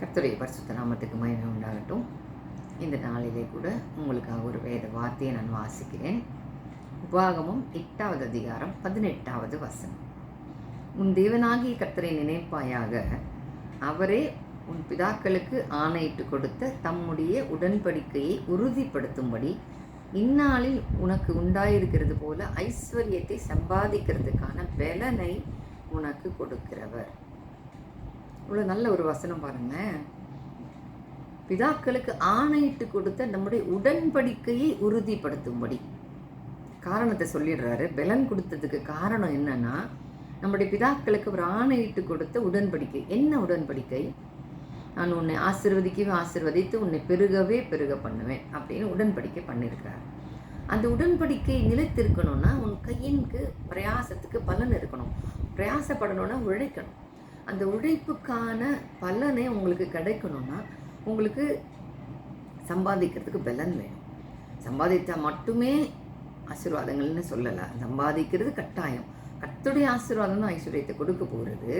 கர்த்தருடைய பரிசுத்த நாமத்துக்கு மகிமை உண்டாகட்டும். இந்த நாளிலே கூட உங்களுக்காக ஒரு வேத வார்த்தையை நான் வாசிக்கிறேன். உபாகமும் எட்டாவது அதிகாரம் பதினெட்டாவது வசனம். உன் தேவனாகிய கர்த்தரை நினைப்பாயாக அவரே உன் பிதாக்களுக்கு ஆணையிட்டு கொடுத்த தம்முடைய உடன்படிக்கையை உறுதிப்படுத்தும்படி இந்நாளில் உனக்கு உண்டாயிருக்கிறது போல ஐஸ்வர்யத்தை சம்பாதிக்கிறதுக்கான பலனை உனக்கு கொடுக்கிறவர். இவ்வளோ நல்ல ஒரு வசனம் பாருங்க. பிதாக்களுக்கு ஆணையிட்டு கொடுத்த நம்முடைய உடன்படிக்கையை உறுதிப்படுத்தும்படி. காரணத்தை சொல்லிடுறாரு. பலன் கொடுத்ததுக்கு காரணம் என்னன்னா நம்முடைய பிதாக்களுக்கு ஒரு ஆணையிட்டு கொடுத்த உடன்படிக்கை. என்ன உடன்படிக்கை? நான் உன்னை ஆசிர்வதிக்கவே ஆசிர்வதித்து உன்னை பெருகவே பெருக பண்ணுவேன் அப்படின்னு உடன்படிக்கை பண்ணியிருக்காரு அந்த உடன்படிக்கை நிலைத்திருக்கணும்னா உன் கையின்க்கு பிரயாசத்துக்கு பலன் இருக்கணும். பிரயாசப்படணும்னா உழைக்கணும். அந்த உழைப்புக்கான பலனை உங்களுக்கு கிடைக்கணும்னா உங்களுக்கு சம்பாதிக்கிறதுக்கு பலன் வேணும். சம்பாதித்தா மட்டுமே ஆசீர்வாதங்கள்னு சொல்லலை. சம்பாதிக்கிறது கட்டாயம். கத்துடைய ஆசீர்வாதம் தான் ஐஸ்வர்யத்தை கொடுக்க போகிறது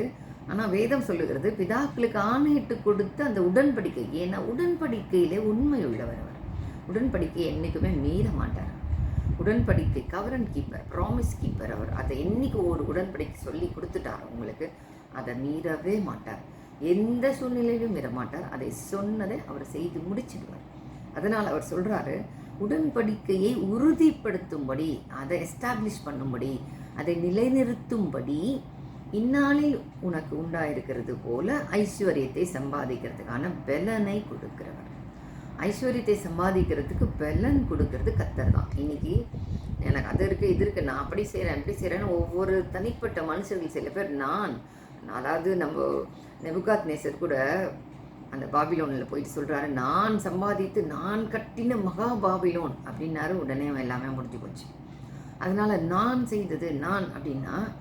ஆனால் வேதம் சொல்லுகிறது பிதாக்களுக்கு ஆணையிட்டு கொடுத்து அந்த உடன்படிக்கை. ஏன்னா உடன்படிக்கையிலே உண்மை உள்ளவர் அவர். உடன்படிக்கை என்றைக்குமே மீற மாட்டார். உடன்படிக்கை கவரன் கீப்பர் ப்ராமிஸ் கீப்பர் அவர். அதை என்றைக்கு ஒரு உடன்படிக்கை சொல்லி கொடுத்துட்டார் உங்களுக்கு அதை மீறவே மாட்டார். எந்த சூழ்நிலையிலும் மீற மாட்டார் அதை சொன்னதை அவர் செய்து முடிச்சிடுவார். அதனால் அவர் சொல்கிறாரு உடன்படிக்கையை உறுதிப்படுத்தும்படி அதை எஸ்டாப்ளிஷ் பண்ணும்படி அதை நிலைநிறுத்தும்படி இந்நாளில் உனக்கு உண்டாயிருக்கிறது போல ஐஸ்வர்யத்தை சம்பாதிக்கிறதுக்கான பலனை கொடுக்கிறவர். ஐஸ்வர்யத்தை சம்பாதிக்கிறதுக்கு பலன் கொடுக்கறது கத்தர் தான். இன்னைக்கு எனக்கு அது இருக்குது இது இருக்குது நான் அப்படி செய்கிறேன் அப்படி செய்கிறேன்னு ஒவ்வொரு தனிப்பட்ட மனுஷர்கள் சில பேர் நான் அதாவது நம்ம நெபுகாத் நேசர் கூட அந்த பாபிலோனில் போயிட்டு சொல்கிறாரு நான் சம்பாதித்து நான் கட்டின மகா பாபிலோன் அப்படின்னாரு. உடனே எல்லாமே முடிஞ்சு போச்சு. அதனால் நான் செய்தது நான் அப்படின்னா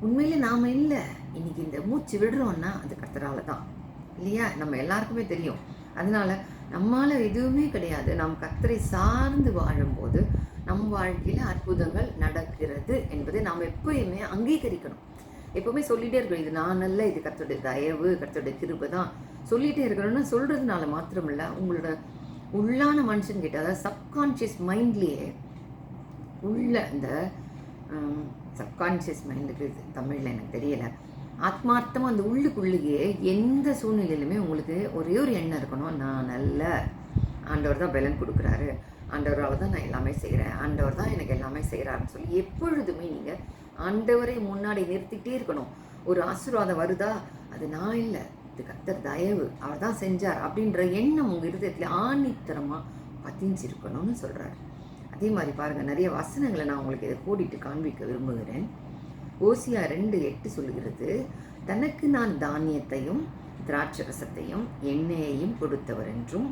உண்மையிலே நாம் இல்லை. இன்னைக்கு இந்த மூச்சு விடுறோன்னா அது கத்துறால தான் இல்லையா? நம்ம எல்லாருக்குமே தெரியும். அதனால் நம்மால் எதுவுமே கிடையாது. நாம் கர்த்தரை சார்ந்து வாழும்போது நம் வாழ்க்கையில் அற்புதங்கள் நடக்கிறது என்பதை நாம் எப்பயுமே அங்கீகரிக்கணும். எப்பவுமே சொல்லிகிட்டே இருக்கணும். இது நான் நல்ல இது கத்தோடைய தயவு கத்தோடைய கிருபை தான். சொல்லிகிட்டே இருக்கணும்னு சொல்கிறதுனால மாத்திரமில்ல உங்களோட உள்ளான மனுஷன் கிட்ட அதாவது சப்கான்ஷியஸ் மைண்ட்லேயே உள்ள இந்த சப்கான்ஷியஸ் மைண்டுக்கு தமிழில் எனக்கு தெரியலை. ஆத்மார்த்தமாக அந்த உள்ளுக்குள்ளேயே எந்த சூழ்நிலையிலுமே உங்களுக்கு ஒரே ஒரு எண்ணம் இருக்கணும். நான் நல்ல ஆண்டவர் தான் பலன் கொடுக்குறாரு. ஆண்டவரால் தான் நான் எல்லாமே செய்கிறேன் ஆண்டவர் தான் எனக்கு எல்லாமே செய்கிறாருன்னு சொல்லி எப்பொழுதுமே நீங்கள் ஆண்டவரை முன்னாடி நிறுத்திக்கிட்டே இருக்கணும். ஒரு ஆசீர்வாதம் வருதா? அது நான் இல்லை. இது கத்தர் தயவு. அவர் தான் செஞ்சார் அப்படின்ற எண்ணம் உங்கள் இருதயத்தில் ஆணித்தரமாக பதிஞ்சிருக்கணும்னு சொல்கிறாரு அதே மாதிரி பாருங்கள் நிறைய வசனங்களை நான் உங்களுக்கு இதை கூட்டிட்டு காண்பிக்க விரும்புகிறேன். ஓசியா ரெண்டு எட்டு சொல்லுகிறது தனக்கு நான் தானியத்தையும் திராட்சரசத்தையும் எண்ணெயையும் கொடுத்தவர் என்றும்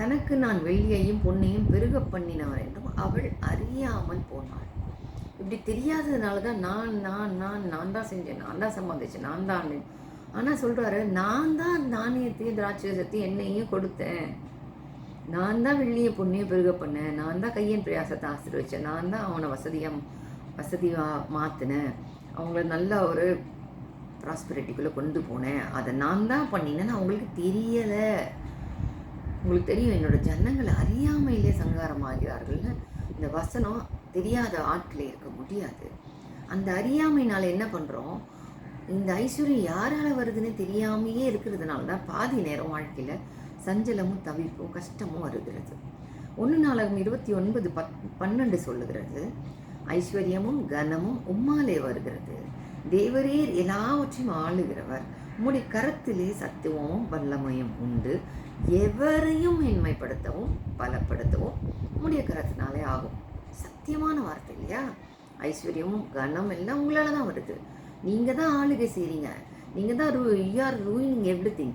தனக்கு நான் வெள்ளியையும் பொன்னையும் பெருக பண்ணினவர் என்றும் அவள் அறியாமல் போனாள். இப்படி தெரியாததுனால தான் நான் நான் நான் நான் தான் செஞ்சேன். நான் தான் சம்பாதிச்சேன். நான் தான் ஆனால் சொல்கிறாரு நான் தான் தானியத்தையும் திராட்சரசத்தையும் என்னையும் கொடுத்தேன். நான் தான் வெள்ளியை பொண்ணையும் பெருக பண்ணேன். நான் தான் கையின் பிரயாசத்தை ஆசீர்வச்சேன். நான் தான் அவனை வசதியாக வசதியாக மாற்றினேன் அவங்கள நல்ல ஒரு ப்ராஸ்பரிட்டிக்குள்ளே கொண்டு போனேன். அதை நான் தான் பண்ணினேன்னு அவங்களுக்கு தெரியலை. உங்களுக்கு தெரியும் என்னோட ஜனங்கள் அறியாமையிலே சங்காரமாகிறார்கள்னு. இந்த வசனம் தெரியாத ஆட்களே இருக்க முடியாது. அந்த அறியாமைனால் என்ன பண்ணுறோம் இந்த ஐஸ்வர்யம் யாரால் வருதுன்னு தெரியாமையே இருக்கிறதுனால தான் பாதி நேரம் வாழ்க்கையில் சஞ்சலமும் தவிப்பும் கஷ்டமும் வருகிறது. ஒன்று நாளகம் இருபத்தி ஒன்பது பத் பன்னெண்டு சொல்லுகிறது. ஐஸ்வர்யமும் கனமும் உம்மாலே வருகிறது. தேவரீர் எல்லாவற்றையும் ஆளுகிறவர். உம்முடைய கரத்திலே சத்துவமும் வல்லமையும் உண்டு. எவரையும் மேன்மைப்படுத்தவும் பலப்படுத்தவும் உம்முடைய கரத்தினாலே ஆகும். சத்தியமான வார்த்தை இல்லையா? ஐஸ்வர்யமும் கனம் எல்லாம் உங்களால் தான் வருது. நீங்கள் தான் ஆளுகை செய்கிறீங்க நீங்கள் தான் ரூ யூஆர் ரூயிங் எவ்ரி திங்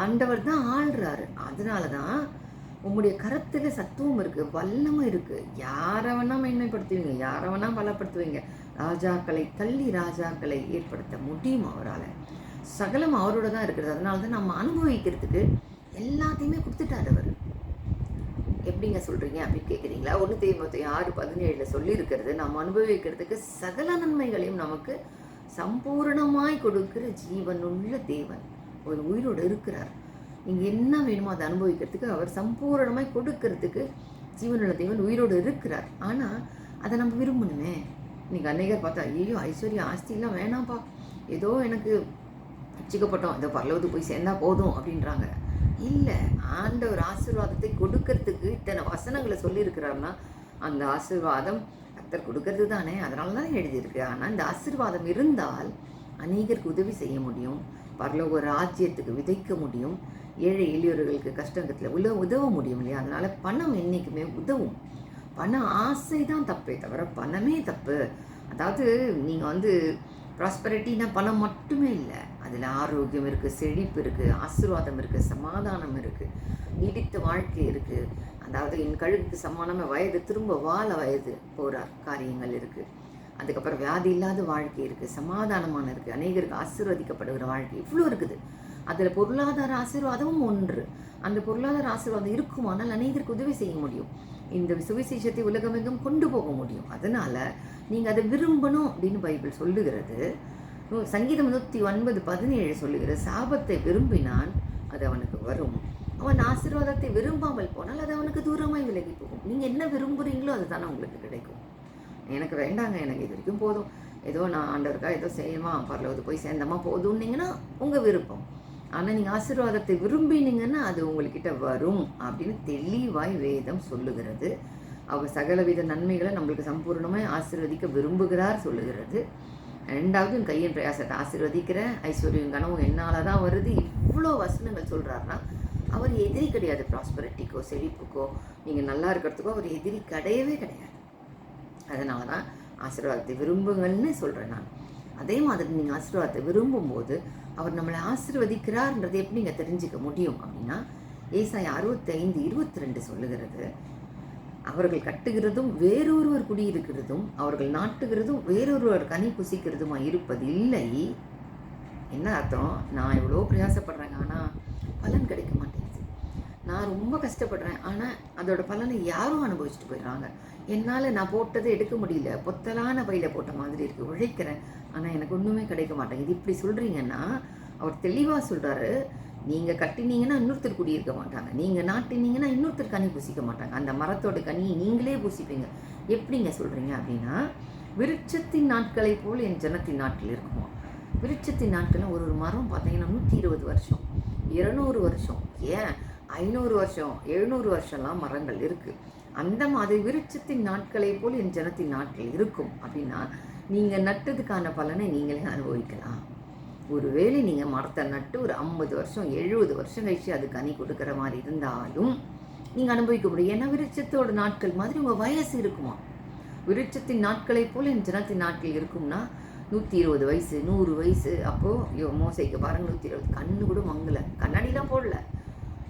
ஆண்டவர் தான் ஆள்றாரு. அதனால தான் உங்களுடைய கரத்தில் சத்துவம் இருக்குது வல்லமும் இருக்குது யாரை வேணால் மேன்மைப்படுத்துவீங்க யாரை வேணால் பலப்படுத்துவீங்க. ராஜாக்களை தள்ளி ராஜாக்களை ஏற்படுத்த முடியும் அவரால்? சகலம் அவரோட தான் இருக்கிறது. அதனால தான் நம்ம அனுபவிக்கிறதுக்கு எல்லாத்தையுமே கொடுத்துட்டார் அவர். எப்படிங்க சொல்கிறீங்க அப்படின்னு கேட்குறீங்களா ஒன்று தேய்மத்தி ஆறு பதினேழில் சொல்லியிருக்கிறது நம்ம அனுபவிக்கிறதுக்கு சகல நன்மைகளையும் நமக்கு சம்பூர்ணமாய் கொடுக்கிற ஜீவனுள்ள தேவன். ஒரு உயிரோடு இருக்கிறார். நீங்கள் என்ன வேணுமோ அதை அனுபவிக்கிறதுக்கு அவர் சம்பூரணமாய் கொடுக்கறதுக்கு ஜீவனுள்ள தேவன் உயிரோடு இருக்கிறார். ஆனால் அதை நம்ம விரும்பணுமே. நீங்கள் அநேகர் பார்த்தா ஐயோ ஐஸ்வர்யா ஆஸ்திலாம் வேணாம்ப்பா. ஏதோ எனக்கு வச்சுக்கப்பட்டோம் இந்த பரலவத்துக்கு போய் சேர்ந்தா போதும் அப்படின்றாங்க. இல்லை ஆண்டவர் ஆசீர்வாதத்தை கொடுக்கறதுக்கு இத்தனை வசனங்களை சொல்லியிருக்கிறாருன்னா அந்த ஆசீர்வாதம் கத்தர் கொடுக்கறது தானே. அதனால தான் எழுதியிருக்கு. ஆனால் இந்த ஆசீர்வாதம் இருந்தால் அநேகருக்கு உதவி செய்ய முடியும். பரலோக ராஜ்யத்துக்கு விதைக்க முடியும். ஏழை எளியவர்களுக்கு கஷ்டங்கத்தில் உள்ள உதவ முடியும் இல்லையா? அதனால் பணம் என்றைக்குமே உதவும். பண ஆசை தான் தப்பே தவிர பணமே தப்பு. அதாவது நீங்கள் வந்து ப்ராஸ்பரிட்டின்னா பணம் மட்டுமே இல்லை. அதில் ஆரோக்கியம் இருக்குது செழிப்பு இருக்குது ஆசீர்வாதம் இருக்குது சமாதானம் இருக்குது நீடித்த வாழ்க்கை இருக்குது அதாவது என் கழுகுக்கு சமானமாக வயது திரும்ப வாழ வயது போகிற காரியங்கள் இருக்குது அதுக்கப்புறம் வியாதி இல்லாத வாழ்க்கை இருக்குது சமாதானமான இருக்குது அநேகருக்கு ஆசீர்வதிக்கப்படுகிற வாழ்க்கை இவ்வளோ இருக்குது. அதில் பொருளாதார ஆசீர்வாதமும் ஒன்று. அந்த பொருளாதார ஆசீர்வாதம் இருக்குமானால் அநேகருக்கு உதவி செய்ய முடியும். இந்த சுவிசேஷத்தை உலகமெங்கும் கொண்டு போக முடியும். அதனால் நீங்கள் அதை விரும்பணும் அப்படின்னு பைபிள் சொல்லுகிறது. சங்கீதம் நூற்றி ஒன்பது பதினேழு சொல்லுகிற சாபத்தை விரும்பினான் அது அவனுக்கு வரும். அவன் ஆசீர்வாதத்தை விரும்பாமல் போனால் அது அவனுக்கு தூரமாய் விலகி போகும். நீங்கள் என்ன விரும்புகிறீங்களோ அதுதானே உங்களுக்கு கிடைக்கும். எனக்கு வேண்டாங்க எனக்கு இது வரைக்கும் போதும். ஏதோ நான் ஆண்டவருக்கா ஏதோ செய்யணுமா பரலவது போய் சேர்ந்தமா போதும்னீங்கன்னா உங்கள் விருப்பம். ஆனால் நீங்கள் ஆசீர்வாதத்தை விரும்பினீங்கன்னா அது உங்கள்கிட்ட வரும் அப்படின்னு தெளிவாய் வேதம் சொல்லுகிறது. அவர் சகலவித நன்மைகளை நம்மளுக்கு சம்பூர்ணமாக ஆசீர்வதிக்க விரும்புகிறார் சொல்லுகிறது. ரெண்டாவது உன் கையின் பிரயாசத்தை ஆசீர்வதிக்கிற ஐஸ்வர்யம் கனவும் என்னால் தான் வருது. இவ்வளோ வசனங்கள் சொல்கிறாருன்னா அவர் எதிரி கிடையாது. ப்ராஸ்பரிட்டிக்கோ செழிப்புக்கோ நீங்கள் நல்லா இருக்கிறதுக்கோ அவர் எதிரி கிடையவே கிடையாது. அதனால தான் ஆசீர்வாதத்தை விரும்புங்கள்னு சொல்கிறேன் நான். அதே மாதிரி நீங்கள் ஆசீர்வாதத்தை விரும்பும்போது அவர் நம்மளை ஆசீர்வதிக்கிறார்ன்றதை எப்படி நீங்கள் தெரிஞ்சுக்க முடியும் அப்படின்னா ஏசாய் அறுபத்தைந்து இருபத்தி ரெண்டு சொல்லுகிறது. அவர்கள் கட்டுகிறதும் வேறொருவர் குடியிருக்கிறதும் அவர்கள் நாட்டுகிறதும் வேறொருவர் கனி புசிக்கிறதுமா இருப்பது இல்லை. என்ன அர்த்தம்? நான் இவ்வளோ பிரயாசப்படுறேங்க ஆனால் பலன் கிடைக்க மாட்டேங்குது. நான் ரொம்ப கஷ்டப்படுறேன் ஆனால் அதோட பலனை யாரும் அனுபவிச்சுட்டு போயிடுறாங்க. என்னால் நான் போட்டதை எடுக்க முடியல. பொத்தலான பையில போட்ட மாதிரி இருக்குது உழைக்கிறேன் ஆனால் எனக்கு ஒன்றுமே கிடைக்க மாட்டேங்குது. இப்படி சொல்கிறீங்கன்னா அவர் தெளிவாக சொல்கிறாரு நீங்கள் கட்டினீங்கன்னா இன்னொருத்தர் குடியிருக்க மாட்டாங்க. நீங்கள் நாட்டினீங்கன்னா இன்னொருத்தர் கனி பூசிக்க மாட்டாங்க. அந்த மரத்தோட கனியை நீங்களே பூசிப்பீங்க. எப்படிங்க சொல்கிறீங்க அப்படின்னா விருட்சத்தின் நாட்களை போல் என் ஜனத்தின் நாட்டில் இருக்குமா? விருட்சத்தின் நாட்களில் ஒரு ஒரு மரம் பார்த்தீங்கன்னா நூற்றி இருபது வருஷம். இருநூறு வருஷம். ஏன்? ஐநூறு வருஷம் எழுநூறு வருஷம்லாம் மரங்கள் இருக்குது அந்த மாதிரி விருட்சத்தின் நாட்களை போல் என் ஜனத்தின் நாட்கள் இருக்கும். அப்படின்னா நீங்கள் நட்டதுக்கான பலனை நீங்களே அனுபவிக்கலாம். ஒருவேளை நீங்கள் மரத்தை நட்டு ஒரு ஐம்பது வருஷம் எழுபது வருஷம் கழிச்சு அது கனி கொடுக்குற மாதிரி இருந்தாலும் நீங்கள் அனுபவிக்க முடியும். ஏன்னா விருட்சத்தோட நாட்கள் மாதிரி உங்கள் வயசு இருக்குமா? விருட்சத்தின் நாட்களைப் போல் என் ஜனத்தின் நாட்கள் இருக்கும்னா நூற்றி இருபது வயசு நூறு வயசு அப்போது மோசைக்கு பாருங்க நூற்றி இருபது. கண்ணு கூட மங்கலை. கண்ணாடிலாம் போடல.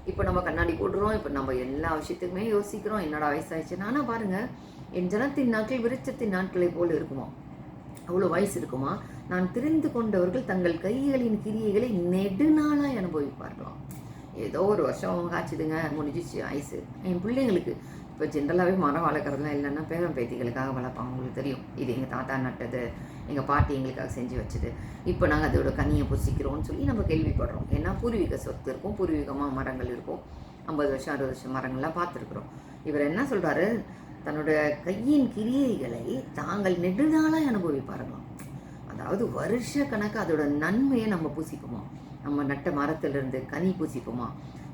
இப்போ நம்ம கண்ணாடி போடுறோம் இப்போ நம்ம எல்லா விஷயத்துக்குமே யோசிக்கிறோம் என்னடா வயசாயிடுச்சுன்னு ஆனால் பாருங்கள் என் ஜனத்தின் நாட்கள் விருட்சத்தின் நாட்களை போல் இருக்குமா? அவ்வளோ வயசு இருக்குமா? நான் தெரிந்து கொண்டவர்கள் தங்கள் கைகளின் கிரியைகளை நெடுநாளாய் அனுபவிப்பார்களாம் ஏதோ ஒரு வருஷம் காய்ச்சிதுங்க முடிஞ்சிச்சு ஐஸு என் பிள்ளைங்களுக்கு இப்போ ஜென்ரலாகவே மரம் வளர்க்குறதுலாம் இல்லைன்னா பேரம் பேத்திகளுக்காக வளர்ப்பாங்க உங்களுக்கு தெரியும். இது எங்கள் தாத்தா நட்டது எங்கள் பாட்டி எங்களுக்காக செஞ்சு வச்சது. இப்போ நாங்கள் அதோட கனியை புசிக்கிறோம்னு சொல்லி நம்ம கேள்விப்படுறோம். ஏன்னா பூர்வீக சொத்து இருக்கும் பூர்வீகமாக மரங்கள் இருக்கும். ஐம்பது வருஷம் அறுபது வருஷம் மரங்கள்லாம் பார்த்துருக்குறோம். இவர் என்ன சொல்கிறாரு தன்னோட கையின் கிரியைகளை தாங்கள் நெடுநாளாய் அனுபவிப்பாருங்களாம் அதாவது வருஷ கணக்கு அதோட நன்மையை நம்ம பூசிப்போமா? நம்ம நட்ட மரத்திலிருந்து கனி பூசிப்போமா?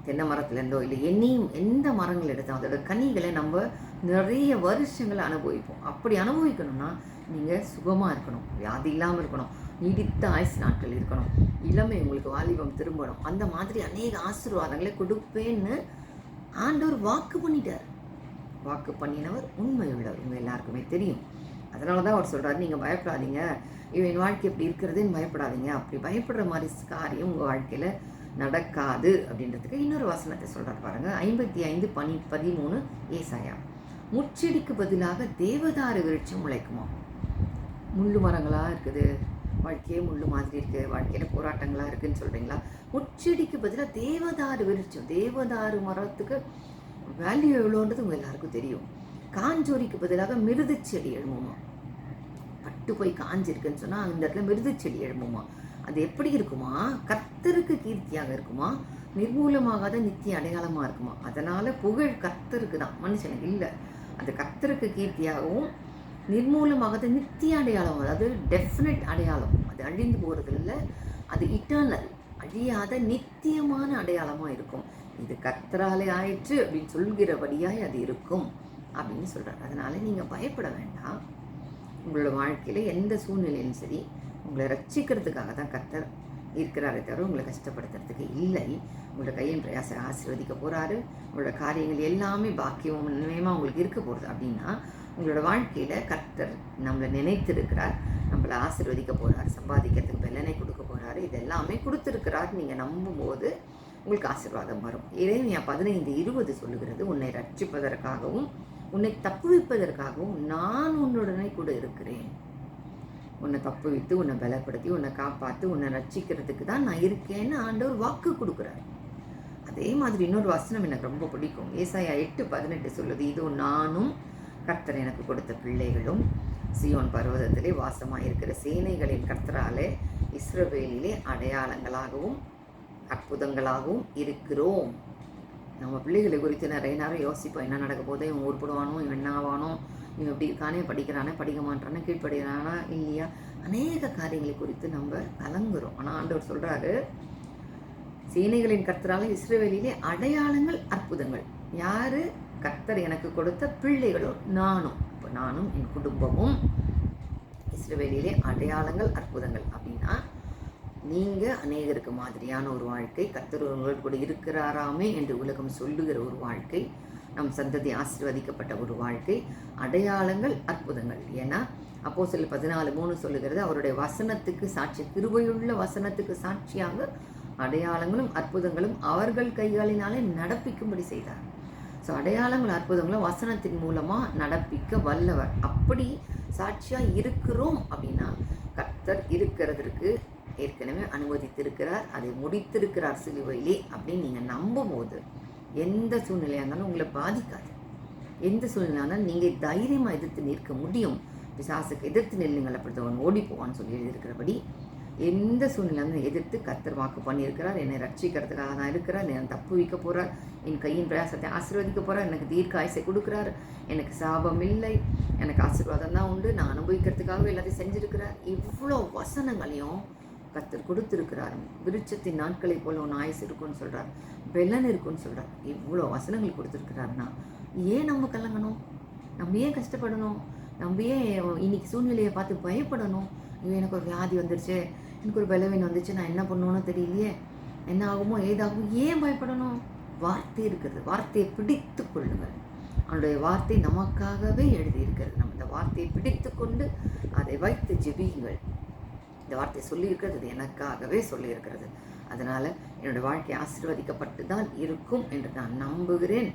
தென்னை மரத்துலேருந்தோ இல்லை என்னையும் எந்த மரங்கள் எடுத்தாலும் அதோட கனிகளை நம்ம நிறைய வருஷங்களை அனுபவிப்போம். அப்படி அனுபவிக்கணும்னா நீங்கள் சுகமாக இருக்கணும் வியாதி இல்லாமல் இருக்கணும் நீடித்த ஆயுசு நாட்கள் இருக்கணும் இளமை உங்களுக்கு வாலிபம் திரும்பணும். அந்த மாதிரி அநேக ஆசீர்வாதங்களை கொடுப்பேன்னு ஆண்டவர் வாக்கு பண்ணிட்டார். வாக்கு பண்ணினவர் உண்மையுள்ளவர் உங்கள் எல்லாருக்குமே தெரியும். அதனால தான் அவர் சொல்கிறாரு நீங்கள் பயப்படாதீங்க. இவன் வாழ்க்கை எப்படி இருக்கிறதுன்னு பயப்படாதீங்க. அப்படி பயப்படுற மாதிரி காரியம் உங்கள் வாழ்க்கையில் நடக்காது. அப்படின்றதுக்கு இன்னொரு வசனத்தை சொல்கிறார் பாருங்கள் ஐம்பத்தி ஐந்து பனி பதிமூணு ஏசாயா. முச்செடிக்கு பதிலாக தேவதார விருட்சம் முளைக்குமா? முள்ளு மரங்களாக இருக்குது. வாழ்க்கையே முள்ளு மாதிரி இருக்குது வாழ்க்கையில் போராட்டங்களாக இருக்குதுன்னு சொல்கிறீங்களா முச்செடிக்கு பதிலாக தேவதாரு விருட்சம். தேவதாரு மரத்துக்கு வேல்யூ எவ்வளோன்றது உங்கள் எல்லாருக்கும் தெரியும். காஞ்சோரிக்கு பதிலாக மிருது செடி எழுமுமா பட்டு போய் காஞ்சிருக்குன்னு சொன்னால் அந்த இடத்துல மிருது செடி எழுமுமா அது எப்படி இருக்குமா? கர்த்தருக்கு கீர்த்தியாக இருக்குமா? நிர்மூலமாகாத நித்திய அடையாளமாக இருக்குமா? அதனால் புகழ் கர்த்தருக்கு தான். மனுஷனுக்கு இல்லை. அது கர்த்தருக்கு கீர்த்தியாகவும் நிர்மூலமாகாத நித்திய அடையாளம் அதாவது டெஃபினட் அடையாளம். அது அழிந்து போகிறது இல்லை அது இட்டர்னல் அழியாத நித்தியமான அடையாளமாக இருக்கும். இது கர்த்தராலே ஆயிற்று அப்படின்னு சொல்கிறபடியாய் அது இருக்கும். அப்படின்னு சொல்கிறார் அதனால் நீங்கள் பயப்பட வேண்டாம். உங்களோட வாழ்க்கையில் எந்த சூழ்நிலையிலும் சரி உங்களை ரட்சிக்கிறதுக்காக தான் கர்த்தர் இருக்கிறாரே தவிர உங்களை கஷ்டப்படுத்துறதுக்கு இல்லை. உங்களோட கையின் பிரயாச ஆசீர்வதிக்க போகிறாரு உங்களோட காரியங்கள் எல்லாமே பாக்கியம் நன்மையமாக உங்களுக்கு இருக்க போகிறது அப்படின்னா உங்களோட வாழ்க்கையில் கர்த்தர் நம்மளை நினைத்திருக்கிறார். நம்மளை ஆசீர்வதிக்க போகிறார் சம்பாதிக்கிறதுக்கு வெள்ளனை கொடுக்க போகிறாரு இது எல்லாமே கொடுத்துருக்கிறார். நீங்கள் நம்பும்போது உங்களுக்கு ஆசீர்வாதம் வரும். இறைமையா பதினைந்து இருபது சொல்லுகிறது உன்னை ரட்சிப்பதற்காகவும் உன்னை தப்புவிப்பதற்காகவும் நான் உன்னுடனே கூட இருக்கிறேன். உன்னை தப்புவித்து உன்னை பலப்படுத்தி உன்னை காப்பாற்றி உன்னை ரட்சிக்கிறதுக்கு தான் நான் இருக்கேன்னு ஆண்டவர் வாக்கு கொடுக்குறாரு. அதே மாதிரி இன்னொரு வசனம் எனக்கு ரொம்ப பிடிக்கும். ஏசாயா எட்டு பதினெட்டு சொல்லுது இதோ நானும் கர்த்தர் எனக்கு கொடுத்த பிள்ளைகளும் சியோன் பர்வதத்திலே வாசமாக இருக்கிற சேனைகளின் கர்த்தராலே இஸ்ரவேலிலே அடையாளங்களாகவும் அற்புதங்களாகவும் இருக்கிறோம். நம்ம பிள்ளைகளை குறித்து நிறைய நேரம் யோசிப்போம். என்ன நடக்க போதோ இவன் உருப்படுவானோ? இவன் என்ன ஆவானோ இவன் எப்படி இருக்கானே படிக்கிறானே? படிக்க மாட்டானே? கீழ்ப்படுகிறானா இல்லையா? அநேக காரியங்களை குறித்து நம்ம கலங்குறோம். ஆனால் ஆண்டவர் சொல்கிறாரு சேனைகளின் கர்த்தரால் இஸ்ரேவேலியிலே அடையாளங்கள் அற்புதங்கள். யார்? கர்த்தர் எனக்கு கொடுத்த பிள்ளைகளும் நானும் இப்போ நானும் என் குடும்பமும் இஸ்ரேவேலியிலே அடையாளங்கள் அற்புதங்கள். அப்படின்னா நீங்கள் அநேகருக்கு மாதிரியான ஒரு வாழ்க்கை கத்தர் உங்களோடு கூட இருக்கிறாராமே என்று உலகம் சொல்லுகிற ஒரு வாழ்க்கை நம் சந்ததி ஆசீர்வதிக்கப்பட்ட ஒரு வாழ்க்கை அடையாளங்கள் அற்புதங்கள். ஏன்னா அப்போ சில பதினாலு மூணு சொல்லுகிறது அவருடைய வசனத்துக்கு சாட்சி கிருபையுள்ள வசனத்துக்கு சாட்சியாக அடையாளங்களும் அற்புதங்களும் அவர்கள் கைகளினாலே நடப்பிக்கும்படி செய்தார். ஸோ அடையாளங்கள் அற்புதங்களும் வசனத்தின் மூலமாக நடப்பிக்க வல்லவர். அப்படி சாட்சியாக இருக்கிறோம் அப்படின்னா கர்த்தர் இருக்கிறதற்கு ஏற்கனவே அனுமதித்திருக்கிறார் அதை முடித்திருக்கிறார் சிலுவையிலே அப்படின்னு நீங்கள் நம்பும்போது எந்த சூழ்நிலையாக இருந்தாலும் உங்களை பாதிக்காது. எந்த சூழ்நிலையாக இருந்தாலும் நீங்கள் தைரியமாக எதிர்த்து நிற்க முடியும். பிசாசுக்கு எதிர்த்து நெல்லுங்கள் அப்படித்தவன் ஓடி போவான்னு சொல்லி எழுதியிருக்கிறபடி எந்த சூழ்நிலையும் எதிர்த்து கத்தர் வாக்கு பண்ணியிருக்கிறார். என்னை ரட்சிக்கிறதுக்காக தான் இருக்கிறார். என்னை தப்பு வைக்க போகிறார் என் கையின் பிரயாசத்தை ஆசீர்வதிக்க போகிறார் எனக்கு தீர்க்க ஆயுசை கொடுக்குறார். எனக்கு சாபம் இல்லை. எனக்கு ஆசீர்வாதம் தான் உண்டு. நான் அனுபவிக்கிறதுக்காகவே எல்லாத்தையும் செஞ்சுருக்கிறார். இவ்வளோ வசனங்களையும் கர்த்தர் கொடுத்துருக்கிறார். விருட்சத்தின் நாட்களை போல ஒன்று ஆயுசு இருக்குன்னு சொல்கிறார் பெலன் இருக்குன்னு சொல்கிறார் இவ்வளோ வசனங்கள் கொடுத்துருக்கிறாருன்னா ஏன் நம்ம கலங்கணும்? நம்ம ஏன் கஷ்டப்படணும்? நம்ம ஏன் இன்னைக்கு சூழ்நிலையை பார்த்து பயப்படணும்? ஐயோ எனக்கு ஒரு வியாதி வந்துருச்சு. எனக்கு ஒரு பலவீனம் வந்துச்சு நான் என்ன பண்ணணும்னு தெரியலையே. என்ன ஆகுமோ ஏதாகும் ஏன் பயப்படணும்? வார்த்தை இருக்கிறது. வார்த்தையை பிடித்து கொள்ளுங்கள். அவனுடைய வார்த்தை நமக்காகவே எழுதியிருக்கிறது. நம்ம இந்த வார்த்தையை பிடித்து கொண்டு அதை வைத்து ஜெபியுங்கள். இந்த வார்த்தை சொல்லியிருக்கிறது எனக்காகவே சொல்லியிருக்கிறது. அதனால் என்னோடய வாழ்க்கை ஆசீர்வதிக்கப்பட்டு தான் இருக்கும் என்று நான் நம்புகிறேன்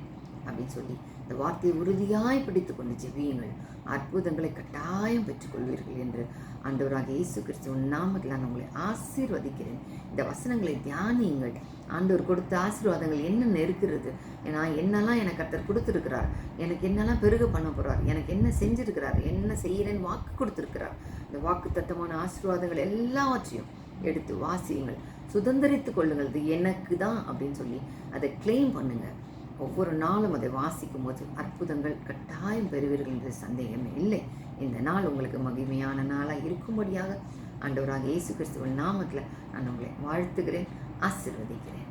அப்படின்னு சொல்லி இந்த வார்த்தையை உறுதியாய் பிடித்து கொண்டு ஜெபியுங்கள். அற்புதங்களை கட்டாயம் பெற்றுக்கொள்வீர்கள் என்று ஆண்டவராக இயேசு கிறிஸ்துவின் நாமத்தில் நான் உங்களை ஆசீர்வதிக்கிறேன். இந்த வசனங்களை தியானியுங்கள். ஆண்டவர் கொடுத்த ஆசீர்வாதங்கள் என்னென்ன இருக்கிறது ஏன்னா என்னெல்லாம் எனக்கு கர்த்தர் கொடுத்துருக்கிறார்? எனக்கு என்னெல்லாம் பெருக பண்ண போகிறார் எனக்கு என்ன செஞ்சிருக்கிறார்? என்ன செய்கிறேன்னு வாக்கு கொடுத்துருக்கிறார். இந்த வாக்கு தத்தமான ஆசீர்வாதங்கள் எல்லாவற்றையும் எடுத்து வாசியுங்கள். சுதந்திரித்து கொள்ளுங்கள். இது எனக்கு தான் அப்படின்னு சொல்லி அதை கிளைம் பண்ணுங்கள் ஒவ்வொரு நாளும் அதை வாசிக்கும் போது அற்புதங்கள் கட்டாயம் பெறுவீர்கள் என்ற சந்தேகமே இல்லை. இந்த நாள் உங்களுக்கு மகிமையான நாளாக இருக்கும்படியாக ஆண்டவராக இயேசு கிறிஸ்துவின் நாமத்தில் நான் உங்களை வாழ்த்துகிறேன் ஆசிர்வதிக்கிறேன்.